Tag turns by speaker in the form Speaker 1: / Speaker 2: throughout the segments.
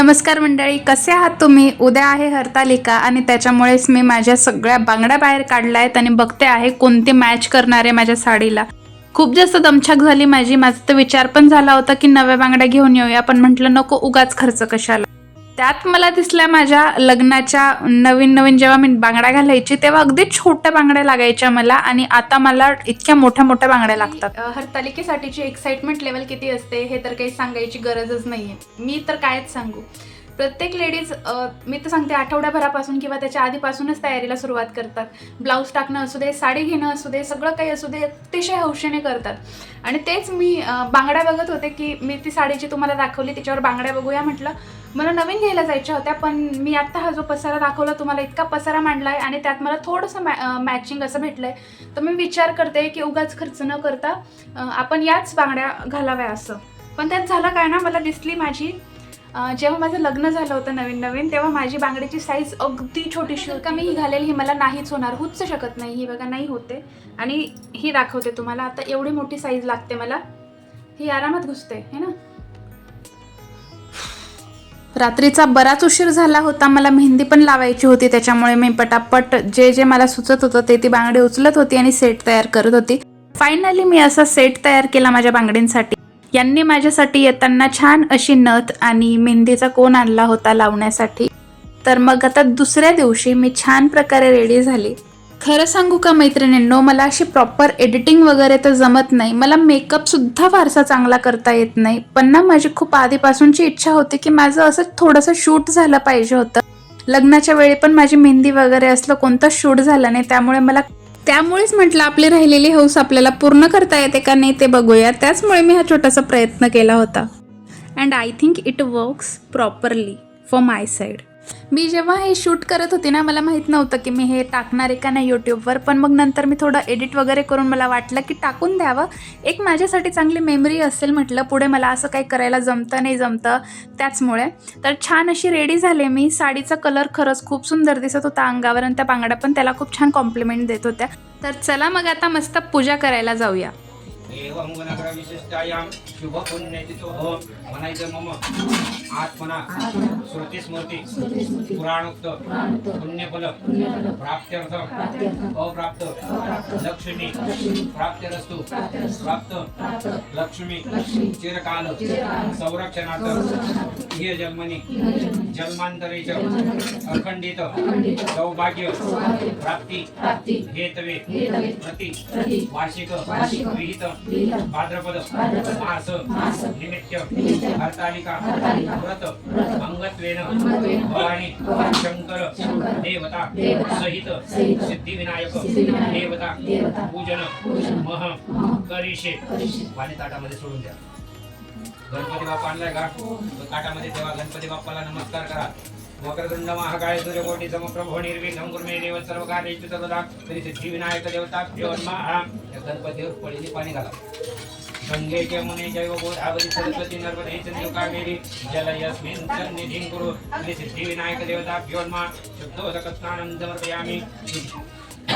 Speaker 1: नमस्कार मंडळी कसे आहात तुम्ही? उद्या आहे हरतालिका आणि त्याच्यामुळेच मी माझ्या सगळ्या बांगड्या बाहेर काढल्या आहेत आणि बघते आहे कोणते मॅच करणार आहे माझ्या साडीला. खूप जास्त दमछाक झाली माझी. माझा तर विचार पण झाला होता की नव्या बांगड्या घेऊन येऊया पण म्हटलं नको उगाच खर्च कशाला. त्यात मला दिसल्या माझ्या लग्नाच्या नवीन नवीन जेव्हा मी बांगड्या घालायची तेव्हा अगदी छोट्या बांगड्या लागायच्या मला आणि आता मला इतक्या मोठ्या मोठ्या बांगड्या लागतात. हरतालिकेसाठीची एक्साइटमेंट लेवल किती असते हे तर काही सांगायची गरजच नाहीये. मी तर कायच सांगू. प्रत्येक लेडीज मी तर सांगते आठवड्याभरापासून किंवा त्याच्या आधीपासूनच तयारीला सुरुवात करतात. ब्लाऊज टाकणं असू दे साडी घेणं असू दे सगळं काही असू दे अतिशय हौशेने करतात. आणि तेच मी बांगड्या बघत होते की मी ती साडीची तुम्हाला दाखवली त्याच्यावर बांगड्या बघूया म्हटलं मला नवीन घ्यायला जायच्या होत्या पण मी आत्ता हा जो पसारा दाखवला तुम्हाला इतका पसारा मांडला आहे आणि त्यात मला थोडंसं मॅ मॅचिंग असं भेटलं आहे तर मी विचार करते की उगाच खर्च न करता आपण याच बांगड्या घालाव्या असं. पण त्यात झालं काय ना मला दिसली माझी जेव्हा माझं लग्न झालं होतं नवीन नवीन तेव्हा माझी बांगडीची साईज अगदी छोटीशी होती. मी ही घालेल ही मला नाहीच होणार. होऊच शकत नाही ही बघा नाही होते. आणि ही दाखवते तुम्हाला. आता एवढी मोठी साईज लागते मला. ही आरामात घुसते है ना? रात्रीचा बराच उशीर झाला होता. मला मेहंदी पण लावायची होती. त्याच्यामुळे मी पटापट जे जे मला सुचत होतं ते ती बांगडी उचलत होती आणि सेट तयार करत होती. फायनली मी असा सेट तयार केला माझ्या बांगडींसाठी. यांनी माझ्यासाठी येताना छान अशी नथ आणि मेहंदीचा कोण आणला होता लावण्यासाठी? तर मग आता दुसऱ्या दिवशी मी छान प्रकारे रेडी झाली. खरं सांगू का मैत्रिणींनो मला अशी प्रॉपर एडिटिंग वगैरे तर जमत नाही. मला मेकअपसुद्धा फारसा चांगला करता येत नाही. पण ना माझी खूप आधीपासूनची इच्छा होती की माझं असं थोडंसं शूट झालं पाहिजे होतं. लग्नाच्या वेळी पण माझी मेहंदी वगैरे असलं कोणतं शूट झालं नाही त्यामुळे मला त्यामुळेच म्हटलं आपली राहिलेली हौस आपल्याला पूर्ण करता येते का नाही ते बघूया. त्याचमुळे मी हा छोटासा प्रयत्न केला होता. And I think it works properly for my side मी जेव्हा हे शूट करत होते ना मला माहीत नव्हतं की मी हे टाकणार आहे का नाही यूट्यूबवर पण मग नंतर मी थोडं एडिट वगैरे करून मला वाटलं की टाकून द्यावं. एक माझ्यासाठी चांगली मेमरी असेल म्हटलं पुढे मला असं काही करायला जमतं नाही जमतं त्याचमुळे. तर छान अशी रेडी झाले मी. साडीचा कलर खरंच खूप सुंदर दिसत होता अंगावर आणि त्या बांगड्या पण त्याला खूप छान कॉम्प्लिमेंट देत होत्या. तर चला मग आता मस्त पूजा करायला जाऊया.
Speaker 2: एवं गुणग्र शुभ पुण्यतिथोः म्हणायचं मम आत्मना श्रुती स्मृती पुराणोक्त पुण्यफल प्राप्त्यर्थ अप्राप्त लक्ष्मी प्राप्त्यरस्तु प्राप्त लक्ष्मी चिरकाल संरक्षणार्थ हे जन्मनी जन्मांतरे च अखंडित सौभाग्य प्राप्ती हेतवे प्रति वार्षिक विहित भाद्रपद मास निमित्त हरतालिका व्रत अंगत्वेन भवानी शंकर देवता सहित सिद्धिविनायक देवता पूजन मह करिषे पाणी ताटामध्ये सोडून द्या. गणपती बाप्पा आणलाय का? तो तेव्हा गणपती बाप्पाला नमस्कार करा. वक्रतुंड महाकाय सूर्यकोटी समप्रभो निर्विघ्नं कुर्मे देव सर्व कार्येषु सर्वदा तरी सिद्धिविनायक देवता देवन्मा गणपतीवर पडलेली पाणी घाला. गंगेचे मुने जैव गोदावरी सरस्वती नर्मदे सिंधु कावेरी जल जलयस्मिन् सन्निधिं कुरु श्री सिद्धिविनायक देवता भ्योन्मा शुद्धोदक स्नानं समर्पयामि.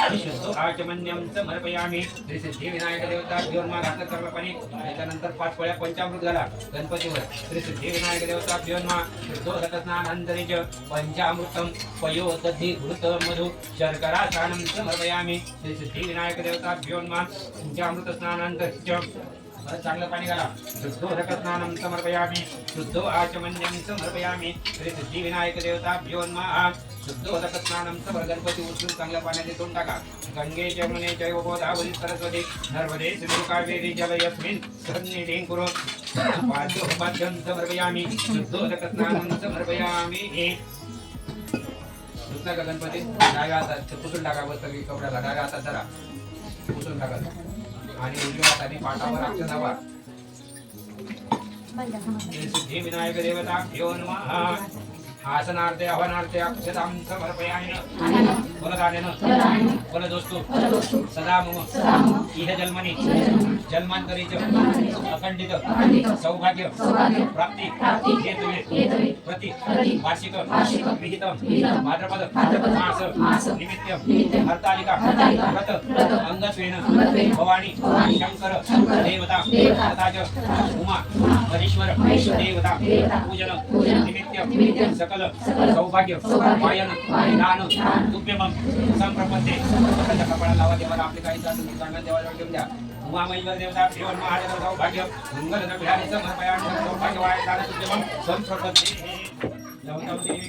Speaker 2: शुद्धो आचमन्यं समर्पयामि। श्री सिद्धिविनायक देवता भ्योन्मा घातलं करलं पाणी त्याच्यानंतर पाच पळ्या पंचामृत झाला गणपतीवर. श्री सिद्धिविनायक देवता भ्योन्मा शुद्धोदक स्नानांतरिच पंचामृतं पयोदधि घृत मधु शर्करा स्नानं समर्पयामि। श्री सिद्धिविनायक देवता भ्योन्मा पंचामृत स्नानांतरिच चांगलं पाणी घाला. शुद्ध रकस्नानं समर्पयामि. शुद्ध आचमन्यं समर्पयामि. श्री सिद्धिविनायक देवता भ्योन्मा शुद्ध रकस्नानं समर गणपती उचलून चांगल्या पाण्यात येऊन टाका. गंगे जमुने जैव गोदावरी सरस्वती. नर्मदे सिंधु कावेरी जलयस्मिन् सन्निधिं कुरु. पाद्योपाद्यं समर्पयामि. शुद्ध रकस्नानं समर्पयामि. गणपती. डाव्या हातात ते पुसून टाका बस सगळी कपड्याला. डाव्या हातात धरा. पुसून टाका. आणि उजव्या हाताने पाठावर धावा सिद्धी विनायक देवता नमः. आसनार्थे अवनार्थे अक्षतां समर्पयामि फलदानेन फलदोस्तु। सदा मम। इह जन्मनि। जन्मान्तरे च अखण्डित। सौभाग्य। प्राप्ति। हेतुवे। प्रति। वार्षिक। विहित भाद्रपद मास। निमित्त हरतालिका। व्रत। अंगत्वेन भवानी। शंकर देवता। तथा च उमा। महेश्वर। देवता। पूजन। निमित्त सकल सौभाग्य वायन दान तुभ्यमं संप्रपत्ते स्वतःच्या कपाळाला लावा देवाला आपले काही जात सांगा देवाला घेऊन द्या उमा महेश्वर देवता देवन महादेव सौभाग्य मंगल विहारी समर्पयामि सौभाग्य वाय दान तुभ्यमं संप्रपत्ते लवतम देवी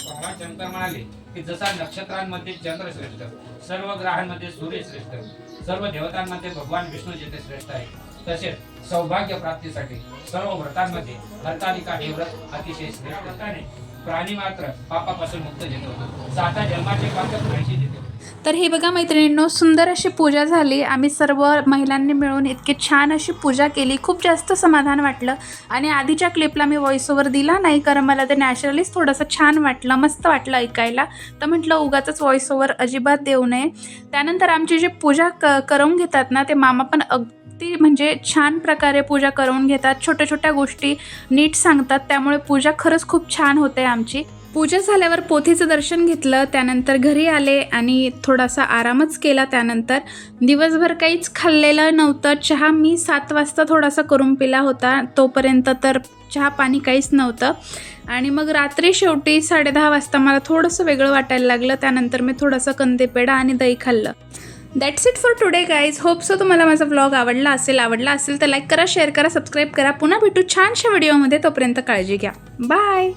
Speaker 2: भगवान शंकर म्हणाले की जसा नक्षत्रांमध्ये चंद्र श्रेष्ठ सर्व ग्रहांमध्ये सूर्य श्रेष्ठ सर्व देवतांमध्ये भगवान विष्णू जेथे श्रेष्ठ आहे तसेच सौभाग्य प्राप्तीसाठी सर्व व्रतांमध्ये हरतालिका हे व्रत अतिशय श्रेष्ठ असल्याने प्राणी मात्र पापापासून मुक्त देतो साता जन्माचे पाप नाहीशी देतो
Speaker 1: तर हे बघा मैत्रिणींनो सुंदर अशी पूजा झाली. आम्ही सर्व महिलांनी मिळून इतकी छान अशी पूजा केली. खूप जास्त समाधान वाटलं. आणि आधीच्या क्लिपला मी व्हॉइस ओव्हर दिला नाही कारण मला ते नॅचरलीच थोडंसं छान वाटलं मस्त वाटलं ऐकायला. तर म्हटलं उगाचंच व्हॉइस ओव्हर अजिबात देऊ नये. त्यानंतर आमची जी पूजा क करून घेतात ना ते मामा पण अग अगदी म्हणजे छान प्रकारे पूजा करून घेतात छोट्या छोट्या गोष्टी नीट सांगतात त्यामुळे पूजा खरंच खूप छान होते आमची. पूजा झाल्यावर पोथीचं दर्शन घेतलं त्यानंतर घरी आले आणि थोडासा आरामच केला त्यानंतर. दिवसभर काहीच खाल्लेलं नव्हतं चहा मी सात वाजता थोडासा करून पिला होता तोपर्यंत तर चहा पाणी काहीच नव्हतं. आणि मग रात्री शेवटी साडेदहा वाजता मला थोडंसं वेगळं वाटायला लागलं त्यानंतर मी थोडंसं कंदेपेढा आणि दही खाल्लं. That's it for today guys hope so तुम्हाला माझा ब्लॉग आवडला असेल आवडला असेल तर लाईक करा शेअर करा सबस्क्राईब करा. पुन्हा भेटू छानशा व्हिडिओमध्ये तोपर्यंत काळजी घ्या. बाय